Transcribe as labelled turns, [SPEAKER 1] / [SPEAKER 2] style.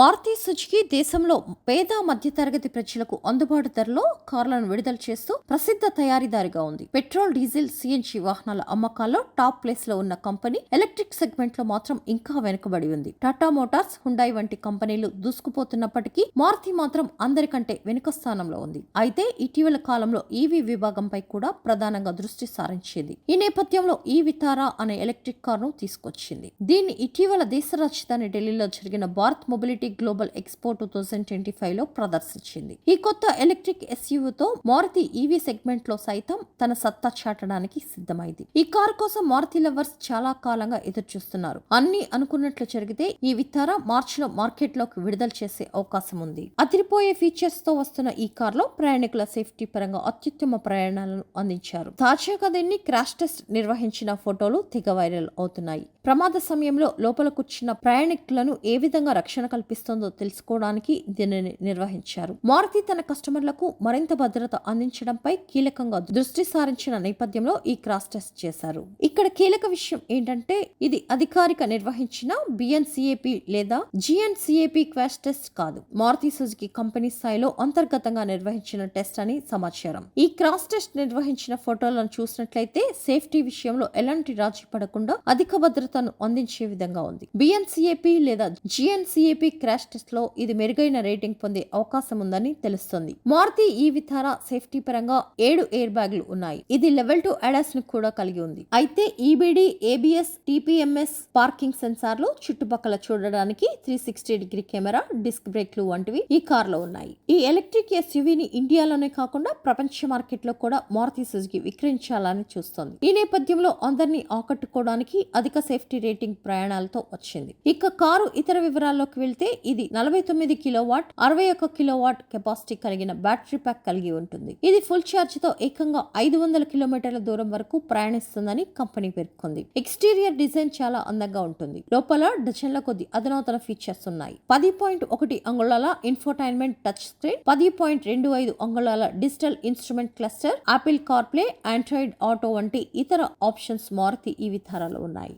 [SPEAKER 1] Maruti Suzuki దేశంలో పేద మధ్యతరగతి ప్రజలకు అందుబాటు ధరలో కార్లను విడుదల చేస్తూ ప్రసిద్ధ తయారీదారిగా ఉంది. పెట్రోల్ డీజిల్ సిఎన్జి వాహనాల అమ్మకాల్లో టాప్ ప్లేస్లో ఉన్న కంపెనీ ఎలక్ట్రిక్ సెగ్మెంట్లో మాత్రం ఇంకా వెనుకబడి ఉంది. టాటా మోటార్స్ హుండాయ్ వంటి కంపెనీలు దూసుకుపోతున్నప్పటికీ మారుతి మాత్రం అందరికంటే వెనుక స్థానంలో ఉంది. అయితే ఇటీవల కాలంలో ఈవీ విభాగంపై కూడా ప్రధానంగా దృష్టి సారించింది. ఈ నేపథ్యంలో ఈ వితారా అనే ఎలక్ట్రిక్ కారును తీసుకొచ్చింది. దీన్ని ఇటీవల దేశ రాజధాని ఢిల్లీలో జరిగిన Bharat mobility global expo two thousand twenty ఫైవ్లో ప్రదర్శించింది. ఈ కొత్త ఎలక్ట్రిక్ ఎస్యూతో మారుతి ఈవీ సెగ్మెంట్లో సైతం తన సత్తా చాటడానికి సిద్ధమైంది. ఈ కారు కోసం మారుతి లవర్స్ చాలా కాలంగా ఎదురు చూస్తున్నారు అన్ని అనుకున్నట్లు జరిగితే ఈ వితారా మార్చిలో మార్కెట్లోకి విడుదల చేసే అవకాశం ఉంది. అదిరిపోయే ఫీచర్స్తో వస్తున్న ఈ కారులో ప్రయాణికుల సేఫ్టీ పరంగా అత్యుత్తమ ప్రయాణాలను అందించారు. తాజాగా దీన్ని క్రాష్ టెస్ట్ నిర్వహించిన ఫోటోలు తెగ వైరల్ అవుతున్నాయి. ప్రమాద సమయంలో లోపల కూర్చున్న ప్రయాణికులను ఏ విధంగా రక్షణ కల్పిస్తుందో తెలుసుకోవడానికి దీనిని నిర్వహించారు. మారుతి తన కస్టమర్లకు మరింత భద్రత అందించడంపై కీలకంగా దృష్టి సారించిన నేపథ్యంలో ఈ క్రాస్ టెస్ట్ చేశారు. ఇక్కడ కీలక విషయం ఏంటంటే ఇది అధికారిక నిర్వహించిన బిఎన్సిఏపి లేదా జిఎన్సిఏపి క్రాష్ టెస్ట్ కాదు. మారుతి సుజుకి కంపెనీ స్థాయిలో అంతర్గతంగా నిర్వహించిన టెస్ట్ అని సమాచారం. ఈ క్రాస్ టెస్ట్ నిర్వహించిన ఫోటోలను చూసినట్లయితే సేఫ్టీ విషయంలో ఎలాంటి రాజీ పడకుండా అధిక భద్రతను అందించే విధంగా ఉంది. బిఎన్సిఏపి లేదా జిఎన్సిఏపి క్రాష్ టెస్ట్లో ఇది మెరుగైన రేటింగ్ పొందే అవకాశం ఉందని తెలుస్తుంది. మారుతి ఈ విధార సేఫ్టీ పరంగా ఏడు ఎయిర్ బ్యాగ్లు ఉన్నాయి. ఇది లెవెల్ టూ అడాస్ను కూడా కలిగి ఉంది. అయితే ఈబిడి ఏబిఎస్ టిపిఎంఎస్ పార్కింగ్ సెన్సార్లు చుట్టుపక్కల చూడడానికి three sixty degree camera disc బ్రేక్లు వంటివి ఈ కారులో ఉన్నాయి. ఈ ఎలక్ట్రిక్ ఎస్యూవీని ఇండియాలోనే కాకుండా ప్రపంచ మార్కెట్లో కూడా మారుతి సుజుకి విక్రయించాలని చూస్తోంది. ఈ నేపథ్యంలో అందరినీ ఆకట్టుకోవడానికి అధిక సేఫ్టీ రేటింగ్ ప్రయాణాలతో వచ్చింది. ఇక కారు ఇతర వివరాల్లోకి వెళ్తే ఇది నలభై తొమ్మిది కిలో వాట్ అరవై ఒక్క కిలో వాట్ కెపాసిటీ కలిగిన బ్యాటరీ ప్యాక్ కలిగి ఉంటుంది. ఇది ఫుల్ ఛార్జ్తో ఏకంగా ఐదు వందల కిలోమీటర్ల దూరం వరకు ప్రయాణిస్తుందని కంపెనీ పేర్కొంది. ఎక్స్టీరియర్ డిజైన్ చాలా అందంగా ఉంటుంది. లోపల డజన్ల కొద్ది అధునాతన ఫీచర్స్ ఉన్నాయి. పది పాయింట్ ఒకటి అంగుళాల ఇన్ఫోటైన్మెంట్ టచ్ స్క్రీన్ పది పాయింట్ రెండు ఐదు అంగుళాల digital instrument cluster Apple CarPlay Android auto వంటి ఇతర ఆప్షన్స్ మారుతి ఈ విధారాలు ఉన్నాయి.